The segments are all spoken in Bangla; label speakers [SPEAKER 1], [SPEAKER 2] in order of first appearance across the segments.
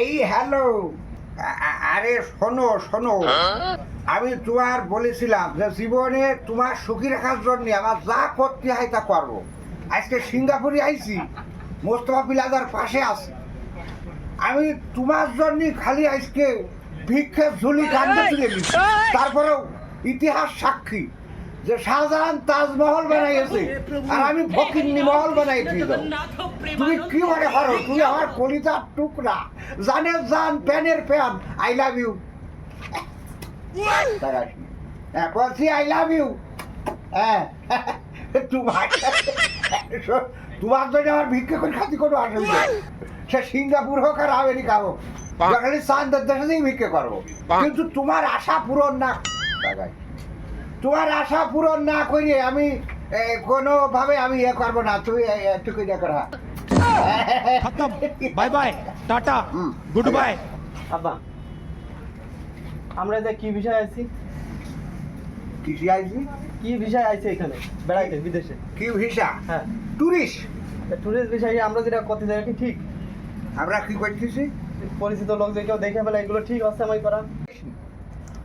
[SPEAKER 1] এই হ্যালো আরে শোনো শোনো। আমি তোমার বলেছিলাম যে জীবনে তোমার সুখী রাখার জন্য আমার যা করতে হয় তা করব। আজকে সিঙ্গাপুরে আইছি মোস্তফা বিলাদার পাশে আছি। আমি তোমার জন্য খালি আজকে ভিক্ষে ঝুলি কান্দে তুলে দিচ্ছি তারপরেও ইতিহাস সাক্ষী যে শাহজাহান তাজমহল বানাইছে। আর আমি ফকিন্নি মহল বানাইছি তুমি কি মনে করো? তুমি আমার কলিতার টুকরা। জানের জান প্যানের প্যান। আই লাভ ইউ হ্যাঁ বলছি আই লাভ ইউ হ্যাঁ। তোমার তোমার জন্য আমার ভিক্ষা করে খাতি কোনো অসুবিধা সে সিঙ্গাপুর হোক আর আমেরিকা হোক চান্দের দেশে ভিক্ষা করব। কিন্তু তোমার আশা পূরণ না তোমার আশা পূরণ না করিয়ে আমি কোনোভাবে আমি ইয়ে করব না। তুমি এ- একটু ইয়ে করা
[SPEAKER 2] খতম bye bye
[SPEAKER 1] tata
[SPEAKER 2] good bye
[SPEAKER 3] আব্বা আমরা এটা কি বিষয় আছি?
[SPEAKER 1] কিসে আইছি
[SPEAKER 3] কি বিষয় আইছে এখানে? বেড়াইতে বিদেশে।
[SPEAKER 1] কি ভিসা?
[SPEAKER 3] হ্যাঁ।
[SPEAKER 1] টুরিস্ট
[SPEAKER 3] টুরিস্ট বিষয়ে আমরা যেটা কথা জায়গা ঠিক?
[SPEAKER 1] আমরা কি করতেছি?
[SPEAKER 3] পরিচিত লোক কেউ দেখে ফেলা এগুলো ঠিক আছে আমি করা?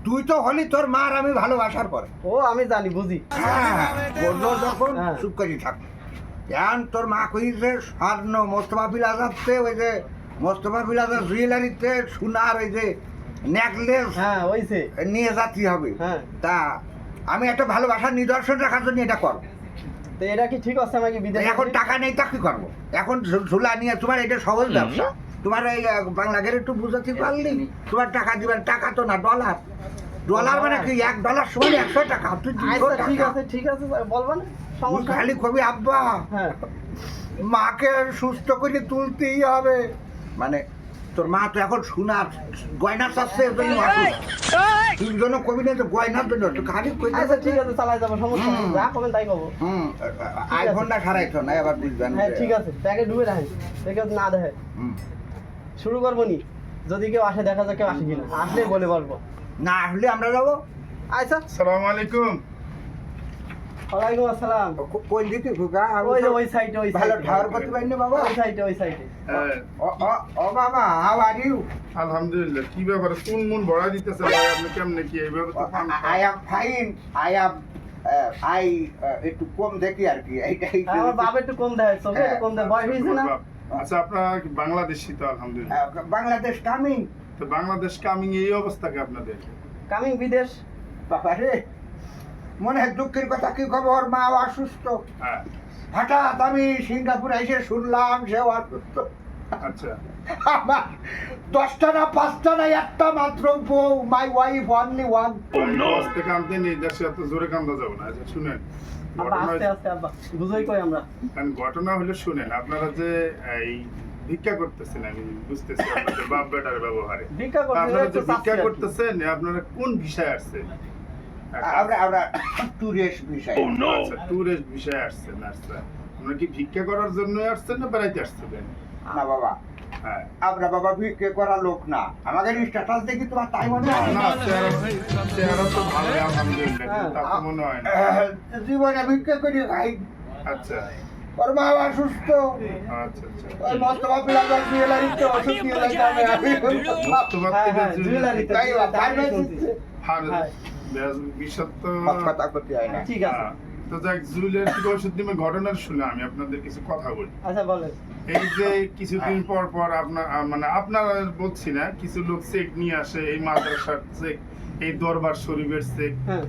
[SPEAKER 1] তুই তো হলি তোর মার আমি ভালোবাসার পর।
[SPEAKER 3] ও আমি জানি বুঝি।
[SPEAKER 1] হ্যাঁ, হ্যাঁ, হ্যাঁ। যখন
[SPEAKER 3] হ্যাঁ।
[SPEAKER 1] চুপ করে থাক। এখন তোর মা কইছে স্বর্ণ মোস্তফা বিলাজাতে ওই যে মোস্তফা বিলাজার জুয়েলারিতে সোনার ওই যে নেকলেস
[SPEAKER 3] হ্যাঁ ওইছে
[SPEAKER 1] নিয়ে যাতে হবে।
[SPEAKER 3] হ্যাঁ।
[SPEAKER 1] তা আমি একটা ভালোবাসার নিদর্শন রাখার জন্য এটা করব।
[SPEAKER 3] তো এটা কি ঠিক আছে আমাকে বিদেশে
[SPEAKER 1] এখন টাকা নেই তা কি করব। এখন ঝুলা নিয়ে তোমার এটা সহজ ব্যবসা। তোমার এই বাংলাদেশের একটু বুঝাতে পারলি? তোমার টাকা দিবেন টাকা তো না ডলার ডলার মানে কি এক ডলার সময় একশো টাকা তুই
[SPEAKER 3] আচ্ছা ঠিক আছে ঠিক আছে বলবা না।
[SPEAKER 1] খালি কবি আব্বা।
[SPEAKER 3] হ্যাঁ।
[SPEAKER 1] মাকে সুস্থ করে তুলতেই হবে। মানে তোর মা তো এখন সোনার গয়না চাচ্ছে এর জন্য তুই জন্য কবি না তো গয়নার জন্য। তো খালি কই
[SPEAKER 3] আচ্ছা ঠিক আছে চালাই যাব সমস্যা নেই। যা করবেন তাই করব।
[SPEAKER 1] হুম আইফোনটা সারাইছো না এবার বুঝবেন
[SPEAKER 3] হ্যাঁ ঠিক আছে ব্যাগে ডুবে রাখেন দেখে না দেখে।
[SPEAKER 1] হুম।
[SPEAKER 3] শুরু করব নি। যদি কেউ আসে দেখা যায় কেউ আসে কিনা। আসলে বলে বলব।
[SPEAKER 1] না আসলে আমরা যাব।
[SPEAKER 3] আচ্ছা।
[SPEAKER 4] সালাম আলাইকুম।
[SPEAKER 3] ওয়ালাইকুম আসসালাম।
[SPEAKER 1] কোন দিকে
[SPEAKER 3] ওই ওই সাইডে ওই
[SPEAKER 1] ভালো করতে পারি না বাবা?
[SPEAKER 3] ওই সাইডে ওই সাইডে
[SPEAKER 4] হ্যাঁ,
[SPEAKER 1] ও বাবা হাউ আর ইউ
[SPEAKER 4] আলহামদুলিল্লাহ কি ব্যাপারে? কোন মন ভরা দিতেছে ভাই? আপনি কেমনে কি?
[SPEAKER 1] I am fine I am I একটু কম দেখি আর কি এইটাই
[SPEAKER 3] আমার বাবা একটু কম দেয় একটু কম দেয়। বয়স হয়েছে না?
[SPEAKER 4] আচ্ছা আপনারা কি বাংলাদেশি তো আলহামদুলিল্লাহ।
[SPEAKER 1] বাংলাদেশ কামিং
[SPEAKER 4] তো বাংলাদেশ কামিং এই অবস্থাকে আপনাদের?
[SPEAKER 3] কামিং বিদেশ।
[SPEAKER 1] বাবা রে মনে হয় দুঃখের কথা কি খবর? মা অসুস্থ।
[SPEAKER 4] হ্যাঁ।
[SPEAKER 1] হঠাৎ আমি সিঙ্গাপুর এসে শুনলাম সে অসুস্থ।
[SPEAKER 4] আচ্ছা।
[SPEAKER 1] আমার দশটা না পাঁচটা না একটা মাত্র বউ মাই ওয়াইফ অনলি ওয়ান
[SPEAKER 4] নেই দেশে এত জোরে কান্দা যাবে না আচ্ছা শুনেন। ঘটনা
[SPEAKER 3] আস্তে আস্তে আব্বা বুঝোই কই আমরা।
[SPEAKER 4] কারণ ঘটনা হলে শুনেন আপনারা যে এই ভিক্ষা করতেছেন আমি বুঝতেছি আপনাদের বাপ বেটার ব্যবহারে।
[SPEAKER 3] ভিক্ষা
[SPEAKER 4] আপনারা যে। করতেছেন আপনারা কোন ভিসায় আসছেন?
[SPEAKER 1] আমরা আমরা টুরিস্ট বিষয়
[SPEAKER 4] ট্যুরিস্ট বিষয়ে আসছেন আচ্ছা আপনারা কি ভিক্ষা করার জন্য আসছেন না বেড়াইতে আসছেন?
[SPEAKER 1] না বাবা।
[SPEAKER 4] হ্যাঁ।
[SPEAKER 1] আমরা বাবা ভিক্ষে করা লোক না। আমাদের স্ট্যাটাস দেখি তোমার তাই মনে হয়
[SPEAKER 4] না চেহারা তো ভালো আলহামদুলিল্লাহ কিন্তু তা তো মনে হয় না।
[SPEAKER 1] জীবনে ভিক্ষে করি খাই
[SPEAKER 4] আচ্ছা।
[SPEAKER 1] ওর মা অসুস্থ
[SPEAKER 4] আচ্ছা আচ্ছা।
[SPEAKER 1] ওই মস্তফা বিলাদার জুয়েলারিতে ওষুধ দিয়ে দিতে আমি তাই বা,
[SPEAKER 3] হ্যাঁ।
[SPEAKER 1] হয় না।
[SPEAKER 3] ঠিক আছে।
[SPEAKER 4] তো যাক জুয়েলারি ওষুধ দিমে ঘটনার শুনে আমি আপনাদের কিছু কথা বলি।
[SPEAKER 3] আচ্ছা বলেন
[SPEAKER 4] এই যে কিছুদিন পর পর আপনার মানে আপনারা বলছি না কিছু লোক চেক নিয়ে আসে এই মাদ্রাসার চেক এই দরবার শরীফের চেক।
[SPEAKER 3] হ্যাঁ।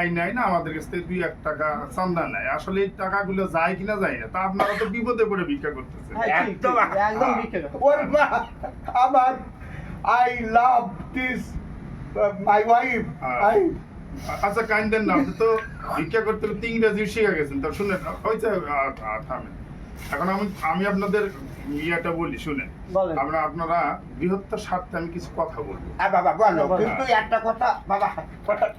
[SPEAKER 4] আই নাই না আমাদের কাছ থেকে দুই এক টাকা চান্দা নেয়। আসলে এই টাকাগুলো যায় কিনা যায় না তা আপনারা তো বিপদে পড়ে ভিক্ষা করতেছেন।
[SPEAKER 3] ঠিক,
[SPEAKER 1] একদম।
[SPEAKER 3] একদম ভিক্ষা করা।
[SPEAKER 1] ওর মা আমার I love this my wife
[SPEAKER 4] হ্যাঁ।
[SPEAKER 1] আই
[SPEAKER 4] আচ্ছা কাইন্দেন না আপনি তো ভিক্ষা করতে হলে তো ইংরেজি শিখে গেছেন। তা শুনেন হয়েছে থামেন। এখন আমি আমি আপনাদের ইয়েটা বলি শুনেন। আমরা আপনারা বৃহত্তর স্বার্থে আমি কিছু কথা বলব।
[SPEAKER 1] বাবা বলো।
[SPEAKER 3] বলো।
[SPEAKER 1] কিন্তু একটা কথা বাবা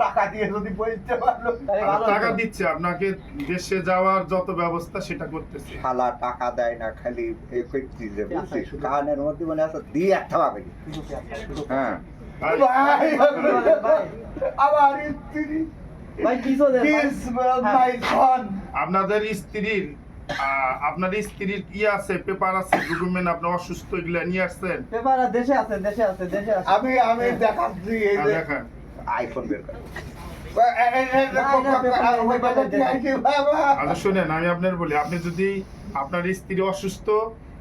[SPEAKER 1] টাকা দিয়ে যদি বলতে পারল
[SPEAKER 3] ভালো
[SPEAKER 4] টাকা। দিচ্ছে আপনাকে দেশে যাওয়ার যত ব্যবস্থা সেটা করতেছে।
[SPEAKER 1] শালা টাকা দেয় না খালি এ করতে যে বুঝছিস? কানের মধ্যে মানে আছে দিয়ে একটা পাবে হ্যাঁ। আমার স্ত্রী সন
[SPEAKER 4] আপনাদের স্ত্রীর আপনার স্ত্রীর কি আছে? পেপার আছে? ডকুমেন্ট আপনি অসুস্থ এগুলা নিয়ে আসছেন?
[SPEAKER 3] পেপার দেশে আছে দেশে আছে দেশে আছে।
[SPEAKER 1] আমি আমি দেখাচ্ছি এই
[SPEAKER 4] হ্যাঁ,
[SPEAKER 1] যে
[SPEAKER 4] দেখান।
[SPEAKER 1] আইফোন বের কর
[SPEAKER 4] আচ্ছা শুনেন আমি আপনার বলি আপনি যদি আপনার স্ত্রী অসুস্থ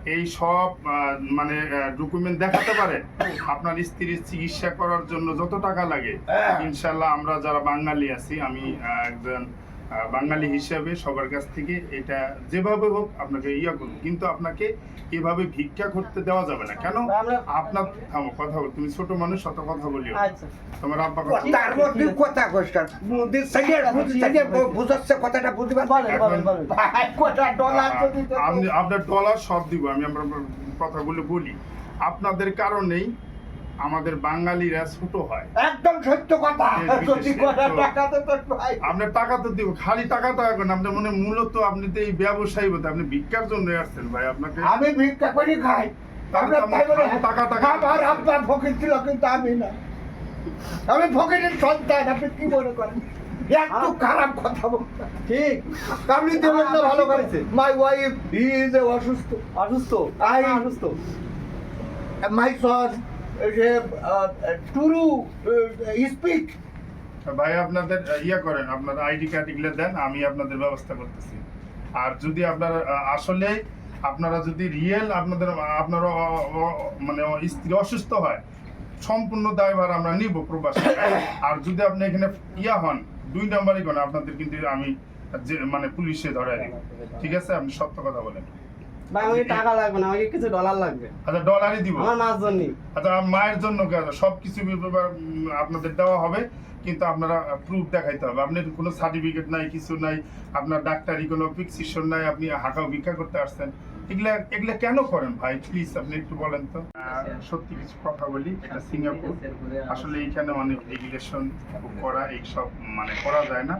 [SPEAKER 4] এই সব মানে ডকুমেন্ট দেখাতে পারে আপনার স্ত্রীর চিকিৎসা করার জন্য যত টাকা লাগে
[SPEAKER 1] হ্যাঁ।
[SPEAKER 4] ইনশাল্লাহ আমরা যারা বাঙালি আছি আমি একজন বাঙালি হিসাবে সবার কাছ থেকে এটা যেভাবে হোক আপনাকে ইয়া করব কিন্তু আপনাকে এভাবে ভিক্ষা করতে দেওয়া যাবে না। কেন? আপনার থামো কথা বল। তুমি ছোট মানুষ অত কথা বলিও
[SPEAKER 3] আচ্ছা।
[SPEAKER 4] তোমার আব্বা কথা
[SPEAKER 1] তার মধ্যে কথা সাইডে সাইডে বুঝাচ্ছে কথাটা বুঝতে
[SPEAKER 4] আপনার ডলার সব দিব আমি আপনার কথাগুলো বলি। আপনাদের কারণেই আমাদের বাঙালিরা ছোট হয়।
[SPEAKER 1] একদম সত্য কথা।
[SPEAKER 4] তো-
[SPEAKER 1] তো ভাই।
[SPEAKER 4] আপনার টাকা তো দিব খালি টাকা টাকা করেন আপনার মনে মূলত আপনি তো এই ব্যবসায়ী বলতে আপনি ভিক্ষার জন্য আসছেন ভাই আপনাকে
[SPEAKER 1] আমি ভিক্ষা করি খাই।
[SPEAKER 4] তো টাকা টাকা-
[SPEAKER 1] ফকির ছিল কিন্তু আমি না। আমি ফকিরের সন্তান আপনি কি মনে করেন? একটু খারাপ কথা
[SPEAKER 3] ঠিক।
[SPEAKER 1] আপনি দেবেন না ভালো মাই ওয়াইফ ইজ অসুস্থ।
[SPEAKER 3] অসুস্থ?
[SPEAKER 1] আই-
[SPEAKER 3] হ্যাঁ, অসুস্থ?
[SPEAKER 1] মাই সন যে টুরু স্পিক
[SPEAKER 4] ভাই, আপনাদের ইয়া করেন আপনার আইডি কার্ড এগুলো দেন, আমি আপনাদের ব্যবস্থা করতেছি। আর যদি আপনার আসলে আপনারা যদি রিয়েল আপনাদের, আপনার মানে স্ত্রী অসুস্থ হয়, সম্পূর্ণ দায়ভার আমরা নিব প্রবাসী। আর যদি আপনি এখানে ইয়া হন, দুই নাম্বারই কোন আপনাদের কিন্তু আমি মানে পুলিশে ধরে ঠিক আছে? আপনি সত্য কথা বলেন।
[SPEAKER 3] ভাই আমাকে টাকা লাগবে না আমাকে কিছু ডলার লাগবে।
[SPEAKER 4] আচ্ছা ডলারই দিব।
[SPEAKER 3] আমার মাছ জন্য
[SPEAKER 4] আচ্ছা মায়ের জন্য সব কিছু আপনাদের দেওয়া হবে কিন্তু আপনারা প্রুফ দেখাইতে হবে। আপনার কোনো সার্টিফিকেট নাই কিছু নাই আপনার ডাক্তারি কোনো প্রিসক্রিপশন নাই আপনি হাঁকাও ভিক্ষা করতে আসছেন। এগুলা এগুলা কেন করেন ভাই? প্লিজ আপনি একটু বলেন তো। সত্যি কিছু কথা বলি এটা সিঙ্গাপুর আসলে এইখানে অনেক রেগুলেশন করা এইসব মানে করা যায় না।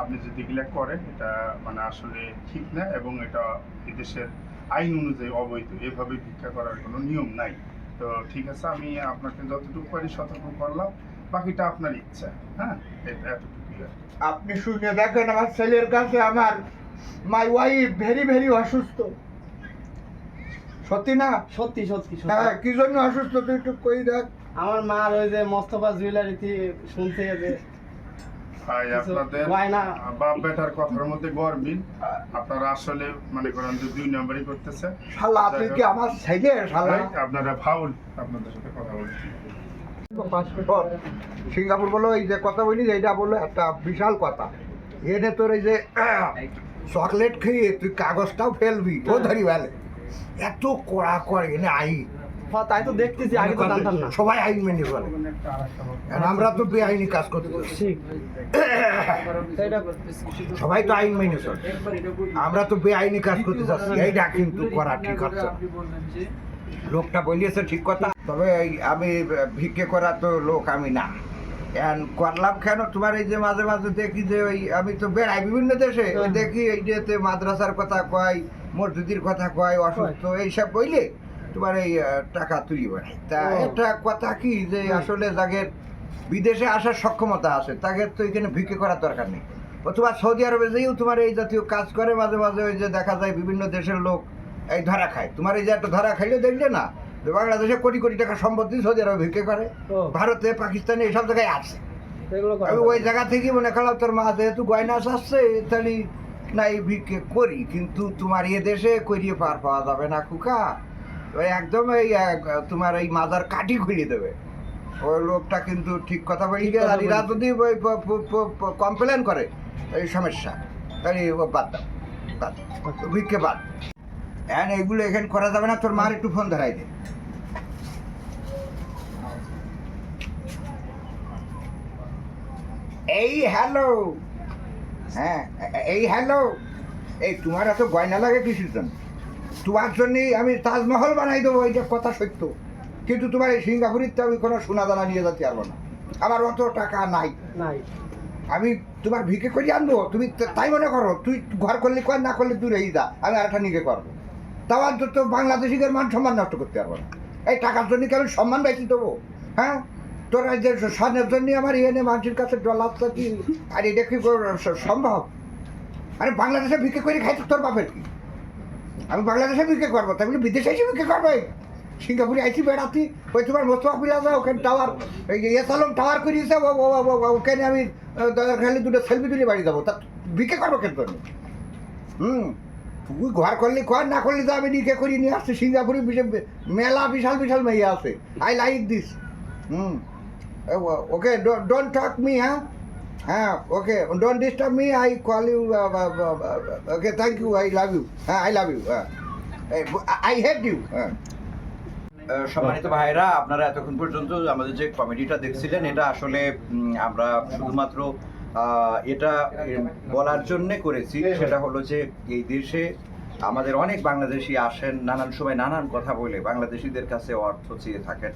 [SPEAKER 4] আপনি যদি এগুলা করেন এটা মানে আসলে ঠিক না এবং এটা এদেশের আইন অনুযায়ী অবৈধ। এভাবে ভিক্ষা করার কোনো নিয়ম নাই। তো ঠিক আছে আমি আপনাকে যতটুকু পারি সতর্ক করলাম। বাকিটা আপনার ইচ্ছা হ্যাঁ? এতটুকুই
[SPEAKER 1] আপনি শুনে দেখেন আমার ছেলের কাছে আমার মাই ওয়াইফ ভেরি ভেরি অসুস্থ। সত্যি না?
[SPEAKER 3] সত্যি সত্যি
[SPEAKER 1] হ্যাঁ কি জন্য অসুস্থ তুই একটু কই দেখ।
[SPEAKER 3] আমার মার ওই যে মোস্তফা জুয়েলারিতে শুনতে যে
[SPEAKER 4] আপনাদের। বাপ বেটার কথার মধ্যে আপনারা আসলে মনে করেন যে দুই নম্বরই করতেছেন
[SPEAKER 1] শালা আপনি কি আমার ছেলে শালা?
[SPEAKER 4] আপনারা ফাউল আপনাদের সাথে কথা বলছি
[SPEAKER 1] সিঙ্গাপুর বলো এই যে কথা বলি এইটা বলল একটা বিশাল কথা। এনে তোর এই যে চকলেট খেয়ে তুই কাগজটাও ফেলবি ও ধরি বেলে। এত কড়া করে এনে আইন
[SPEAKER 3] হ্যাঁ, তাই তো দেখতেছি আগে তো জানতাম না।
[SPEAKER 1] সবাই আইন মেনে আমরা তো বেআইনি কাজ করতে।
[SPEAKER 3] ঠিক।
[SPEAKER 1] সবাই তো আইন মেনে চলে। আমরা তো বেআইনি কাজ করতে যাচ্ছি। এইটা কিন্তু করা ঠিক হচ্ছে লোকটা বলিয়েছে ঠিক কথা। তবে আমি ভিক্ষে করা তো লোক আমি না। এখন করলাম কেন? তোমার এই যে মাঝে মাঝে দেখি যে ওই আমি তো বেড়াই বিভিন্ন দেশে। দেখি এই যে মাদ্রাসার কথা কয় মসজিদের কথা কয় অসুস্থ এইসব বইলে তোমার এই টাকা তুলি বেড়াই তা একটা কথা কি যে আসলে যাদের বিদেশে আসার সক্ষমতা আছে তাকে তো এখানে ভিক্ষে করার দরকার নেই। অথবা সৌদি আরবে যেও তোমার এই জাতীয় কাজ করে মাঝে মাঝে ওই যে দেখা যায় বিভিন্ন দেশের লোক এই ধরা খায়। তোমার এই যে একটা ধরা খাইলে দেখলে না বাংলাদেশে কোটি কোটি টাকা সম্পত্তি সৌদি আরবে ভিক্ষে করে ভারতে পাকিস্তানে এইসব জায়গায় আছে। আমি ওই জায়গা থেকে মনে করলাম তোর মা যেহেতু গয়না আসছে তাহলে নাই ভিক্ষে করি কিন্তু তোমার এ দেশে করিয়ে পার পাওয়া যাবে না কুকা ওই একদম এই তোমার এই মাজার কাটি খুলে দেবে। ওই লোকটা কিন্তু ঠিক কথা বলি আর এরা যদি ওই কমপ্লেন করে এই সমস্যা। তাহলে বাদ দাও বাদ। ভিক্ষে বাদ এখন এগুলো এখানে করা যাবে না তোর মার একটু ফোন ধরাই দে। এই হ্যালো হ্যাঁ এই হ্যালো এই তোমার এত গয়না লাগে কিসের জন্য? তোমার জন্যই আমি তাজমহল বানাই দেবো এইটা কথা সত্য। কিন্তু তোমার এই সিঙ্গাপুরিতে আমি কোনো সোনা দানা নিয়ে যেতে পারব না। আমার অত টাকা নাই।
[SPEAKER 3] নাই।
[SPEAKER 1] আমি তোমার ভিকে করে আনব? তুমি তাই মনে করো? তুই ঘর করলে কর না করলে তুই দূরে যা আমি আরেকটা নিকে করব। তাও অন্তত বাংলাদেশিদের মান সম্মান নষ্ট করতে পারব না। এই টাকার জন্য কি আমি সম্মান বেশি দেবো? হ্যাঁ? তোরা যে স্বর্ণের জন্য আমার এনে মানুষের কাছে ডলার তো কি আর এটা কি সম্ভব? আরে বাংলাদেশে ভিক্ষে করে খাইতে তোর বাপের কি?
[SPEAKER 5] আমি বাংলাদেশে বিক্রি করব তাই বলে বিদেশে এসে বিক্রি করব? সিঙ্গাপুরে আইসি বেড়াতি ওই তোমার মোস্তফা প্লাজা ওখানে টাওয়ার এসালম টাওয়ার করিয়েছে ওখানে আমি খালি দুটো সেলফি তুলে বাড়ি যাব। তা বিক্রি করব কেন হুম? তুই ঘর করলে কর না করলে তো আমি নিকে করি নিয়ে আসছি। সিঙ্গাপুরে মেলা বিশাল বিশাল মেয়ে আছে। I like this hmm? Okay don't talk me হ্যাঁ? হ্যাঁ okay don't disturb me I call you okay thank you I love you হ্যাঁ আই লাভ ইউ হ্যাঁ আই হেট ইউ হ্যাঁ
[SPEAKER 1] সম্মানিত ভাইরা আপনারা এতক্ষণ পর্যন্ত আমাদের যে কমেডিটা দেখছিলেন, এটা আসলে আমরা শুধুমাত্র এটা বলার জন্যে করেছি। সেটা হলো যে, এই দেশে আমাদের অনেক বাংলাদেশি আসেন, নানান সময় নানান কথা বলে, বাংলাদেশিদের কাছে অর্থ চেয়ে থাকেন।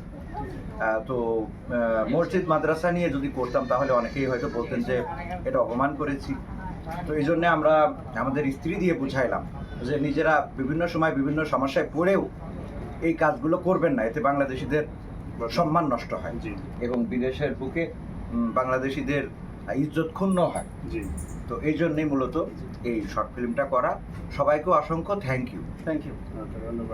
[SPEAKER 1] তো মসজিদ মাদ্রাসা নিয়ে যদি করতাম তাহলে অনেকেই হয়তো বলতেন যে এটা অপমান করেছি। তো এই জন্যে আমরা আমাদের স্ত্রী দিয়ে বুঝাইলাম যে নিজেরা বিভিন্ন সময় বিভিন্ন সমস্যায় পড়েও এই কাজগুলো করবেন না। এতে বাংলাদেশিদের সম্মান নষ্ট হয় এবং বিদেশের বুকে বাংলাদেশিদের ইজ্জত ক্ষুণ্ণ হয়। তো এই জন্যই মূলত এই শর্ট ফিল্মটা করা। সবাইকে অসংখ্য থ্যাংক ইউ
[SPEAKER 3] থ্যাংক ইউ
[SPEAKER 4] ধন্যবাদ।